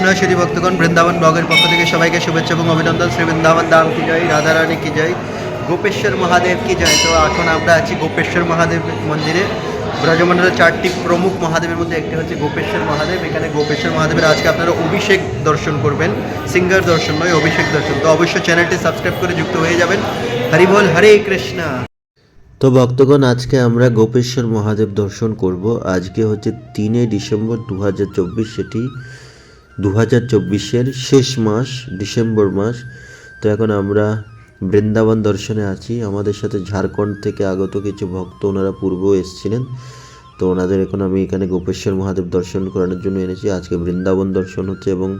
কৃষ্ণ শ্রী ভক্তগণ বৃন্দাবন ব্লগের পক্ষ থেকে সবাইকে শুভেচ্ছা এবং অভিনন্দন। শ্রী বৃন্দাবন দাম কি জয় রাধারানী কি জয়, গোপেশ্বর মহাদেব কি জয়? তো এখন আমরা আছি গোপেশ্বর মহাদেব মন্দিরে। ব্রজমণ্ডলের চারটি প্রমুখ মহাদেবের মধ্যে একটি হচ্ছে গোপেশ্বর মহাদেব। এখানে গোপেশ্বর মহাদেবের আজকে আপনারা অভিষেক দর্শন করবেন, সিঙ্গার দর্শন নয়, অভিষেক দর্শন। তো অবশ্যই চ্যানেলটি সাবস্ক্রাইব করে যুক্ত হয়ে যাবেন। হরি বল, হরে কৃষ্ণা। তো ভক্তগণ, আজকে আমরা গোপেশ্বর মহাদেব দর্শন করব। আজকে হচ্ছে তিনে ডিসেম্বর দু হাজার চব্বিশ, সেটি দু হাজার চব্বিশের শেষ মাস, ডিসেম্বর মাস। তো এখন আমরা বৃন্দাবন দর্শনে আছি। আমাদের সাথে ঝাড়খণ্ড থেকে আগত কিছু ভক্ত, ওনারা পূর্ব এসেছিলেন। তো ওনাদের এখন আমি এখানে গোপেশ্বর মহাদেব দর্শন করানোর জন্য এনেছি। আজকে বৃন্দাবন দর্শন হচ্ছে এবং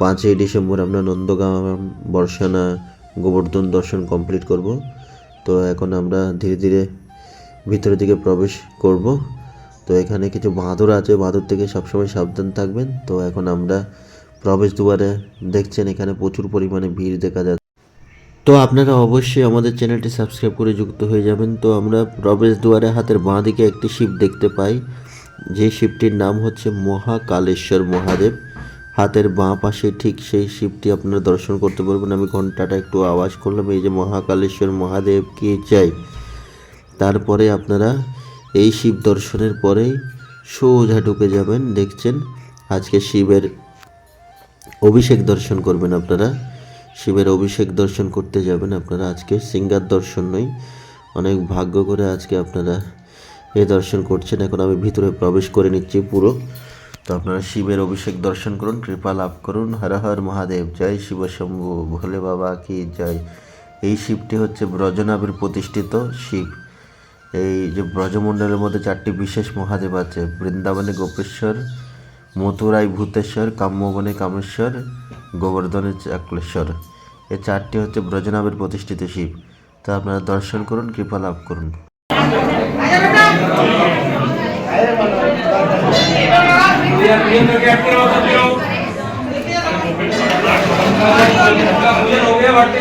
পাঁচই ডিসেম্বর আমরা নন্দগাম বর্ষানা, গোবর্ধন দর্শন কমপ্লিট করব। তো এখন আমরা ধীরে ধীরে ভিতরের দিকে প্রবেশ করব। তো এখানে কিছু বাঁদর আছে, বাঁদর থেকে সবসময় সাবধান থাকবেন। তো এখন আমরা প্রবেশ দুয়ারে দেখছেন, এখানে প্রচুর পরিমাণে ভিড় দেখা যাচ্ছে। তো আপনারা অবশ্যই আমাদের চ্যানেলটি সাবস্ক্রাইব করে যুক্ত হয়ে যাবেন। তো আমরা প্রবেশ দুয়ারে হাতের বাঁ দিকে একটি শিব দেখতে পাই। যে শিবটির নাম হচ্ছে মহাকালেশ্বর মহাদেব। হাতের বাঁ পাশে ঠিক সেই শিবটি আপনারা দর্শন করতে পারবেন। আমি ঘন্টাটা একটু আওয়াজ করলাম, এই যে মহাকালেশ্বর মহাদেব কে চাই? তারপরে আপনারা এই শিব দর্শনের পরেই সোজা ঢুকে যাবেন, দেখছেন? আজকে শিবের অভিষেক দর্শন করবেন আপনারা। শিবের অভিষেক দর্শন করতে যাবেন আপনারা আজকে। সিঙ্গার দর্শন নয়, অনেক ভাগ্য করে আজকে আপনারা এ দর্শন করছেন। এখন আমি ভিতরে প্রবেশ করে নিচ্ছি পুরো। তো আপনারা শিবের অভিষেক দর্শন করুন, কৃপা লাভ করুন। হর হর মহাদেব, জয় শিব শম্ভু। ভোলে বাবা কি জয়। এই শিবটি হচ্ছে ব্রজনাভের প্রতিষ্ঠিত শিব। এই যে ব্রজমণ্ডলের মধ্যে চারটি বিশেষ মহাদেব আছে, বৃন্দাবনে গোপেশ্বর, মথুরায় ভূতেশ্বর, কাম্যবনে কামেশ্বর, গোবর্ধনে চাকলেশ্বর। এই চারটি হচ্ছে ব্রজনামের প্রতিষ্ঠিত শিব। তা আপনারা দর্শন করুন, কৃপা লাভ করুন। हो गया बढ़ते